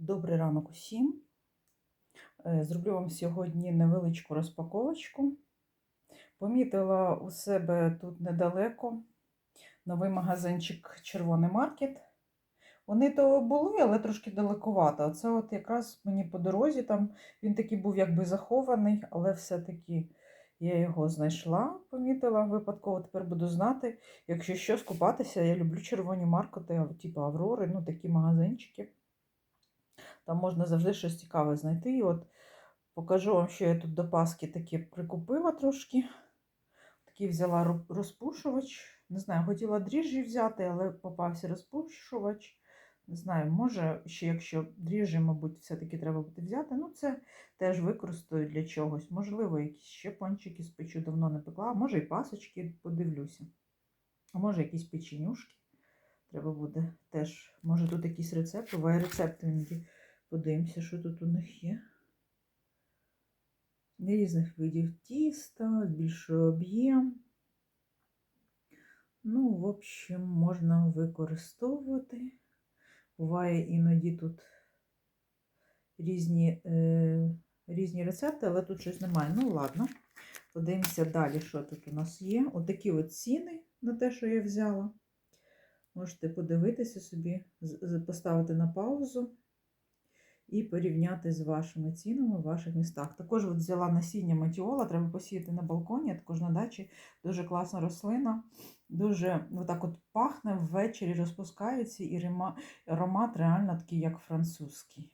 Добрий ранок усім. Е, Зроблю вам сьогодні невеличку розпаковочку. Помітила у себе тут недалеко новий магазинчик Червоний маркет. Вони то були, але трошки далекувато. А це от якраз мені по дорозі там він такий був якби захований, але все-таки я його знайшла, помітила випадково. Тепер буду знати, якщо що, скупатися. Я люблю червоні маркети, типу Аврори, ну такі магазинчики. Там можна завжди щось цікаве знайти. І от покажу вам, що я тут до Паски таке прикупила трошки. Такий взяла розпушувач. Не знаю, хотіла дріжджі взяти, але попався розпушувач. Не знаю, може, ще якщо дріжджі, мабуть, все-таки треба буде взяти. Ну, це теж використаю для чогось. Можливо, якісь ще пончики спечу, давно не пекла. Може, і пасочки подивлюся. А може, якісь печенюшки. Треба буде теж. Може, тут якийсь рецепт. Буває рецепти іноді. Подивимося, що тут у них є. Різних видів тіста, збільшує об'єм. Ну, в общем, можна використовувати. Буває іноді тут різні, е, різні рецепти, але тут щось немає. Ну, ладно. Подивимося далі, що тут у нас є. Отакі от ціни на те, що я взяла. Можете подивитися собі, поставити на паузу і порівняти з вашими цінами в ваших містах. Також от взяла насіння матіола, треба посіяти на балконі, також на дачі. Дуже класна рослина, дуже отак от пахне, ввечері розпускається, і аромат реально такий, як французький.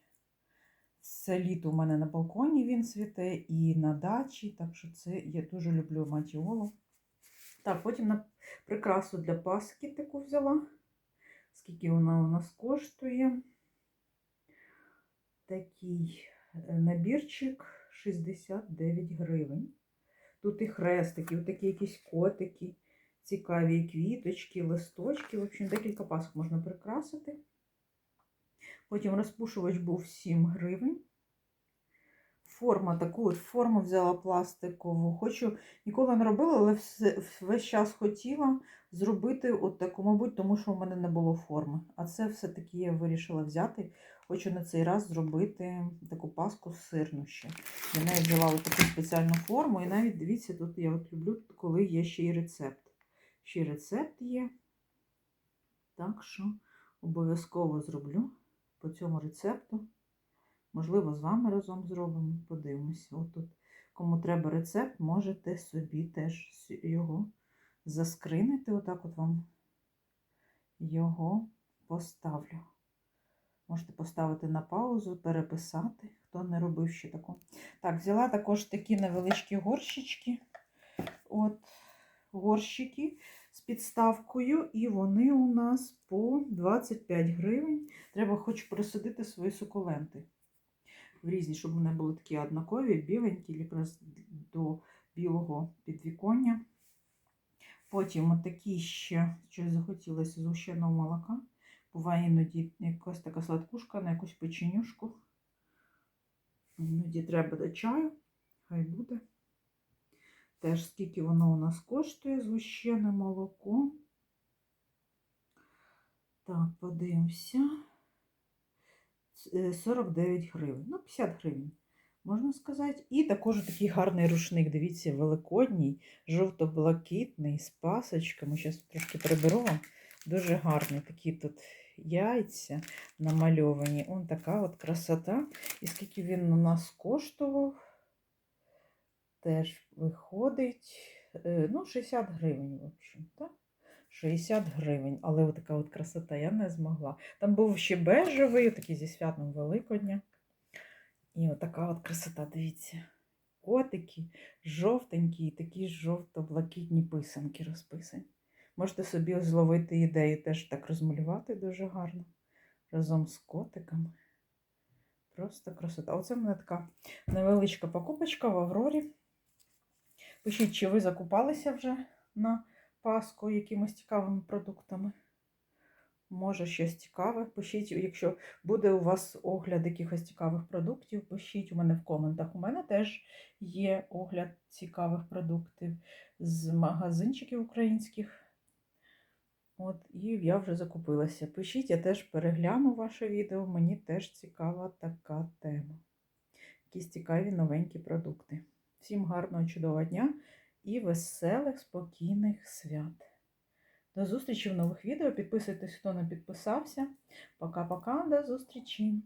Це літо у мене на балконі він цвіте і на дачі, так що це я дуже люблю матіолу. Так, потім на прикрасу для паски таку взяла. Скільки вона у нас коштує? Такий е, набірчик 69 гривень. Тут і хрестики, такі якісь котики, цікаві квіточки, листочки. В общем, декілька пасок можна прикрасити. Потім розпушувач був 7 гривень. Форма таку от форму взяла пластикову. Хочу, ніколи не робила, але весь час хотіла зробити от таку, мабуть, тому що у мене не було форми. А це все-таки я вирішила взяти. Хочу на цей раз зробити таку паску сирну ще. Я навіть взяла таку спеціальну форму. І навіть дивіться, тут я от люблю, коли є ще й рецепт. Ще й рецепт є. Так що обов'язково зроблю по цьому рецепту. Можливо, з вами разом зробимо. Подивимося. От тут, кому треба рецепт, можете собі теж його заскринити. Отак от вам його поставлю. Можете поставити на паузу, переписати, хто не робив ще такого. Так, взяла також такі невеличкі горщички. От горщики з підставкою, і вони у нас по 25 гривень. Треба хоч присадити свої сукуленти в різні, щоб вони були такі однакові, біленькі, якраз до білого підвіконня. Потім отакі ще, що захотілося згущеного молока. Буває іноді якась така сладкушка на якусь печенюшку. Іноді треба до чаю, хай буде. Теж скільки воно у нас коштує, згущене молоко. Так, подивимося. Е, 49 гривень. Ну, 50 гривень, можна сказати. І також такий гарний рушник, дивіться, великодній, жовто-блакитний, з пасочками. Зараз трошки приберу вам. Дуже гарний. Такі тут яйця намальовані. Он така от красота. І скільки він у нас коштував, теж виходить. е, Ну, 60 гривень, в общем, так? 60 гривень, але от така от красота я не змогла. Там був ще бежевий, такий зі святом Великодня. І от така от красота, дивіться. Котики жовтенькі, і такі жовто-блакитні писанки розписані. Можете собі зловити ідею теж так розмалювати дуже гарно. Разом з котиками. Просто красота. Оце в мене така невеличка покупочка в Аврорі. Пишіть, чи ви закупалися вже на Пасху якимось цікавими продуктами. Може, щось цікаве. Пишіть, якщо буде у вас огляд якихось цікавих продуктів, пишіть у мене в коментах. У мене теж є огляд цікавих продуктів з магазинчиків українських. От, і я вже закупилася. Пишіть, я теж перегляну ваше відео, мені теж цікава така тема. Якісь цікаві новенькі продукти. Всім гарного, чудового дня і веселих, спокійних свят. До зустрічі в нових відео. Підписуйтесь, хто не підписався. Пока-пока, до зустрічі!